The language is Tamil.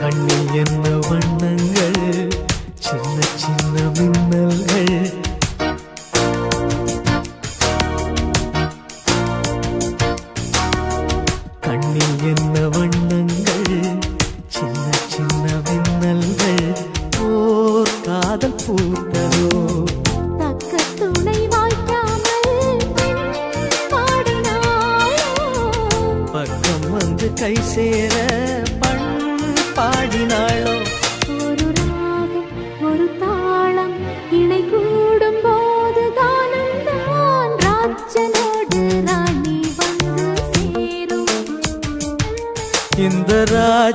கண்ணில் என்ன வண்ணங்கள்? சின்ன சின்ன மின்னல்கள். கண்ணில் என்ன வண்ணங்கள்? சின்ன சின்ன மின்னல்கள். ஓர் காதல் பூத்த பக்கம் வந்து கை சேர பண் பாடினாளோ? ஒரு ராகம் ஒரு தாளம் இணை கூடும் போது காலம் தான் ராஜனோடு ராணி வந்து சேரும். இந்த ராஜ்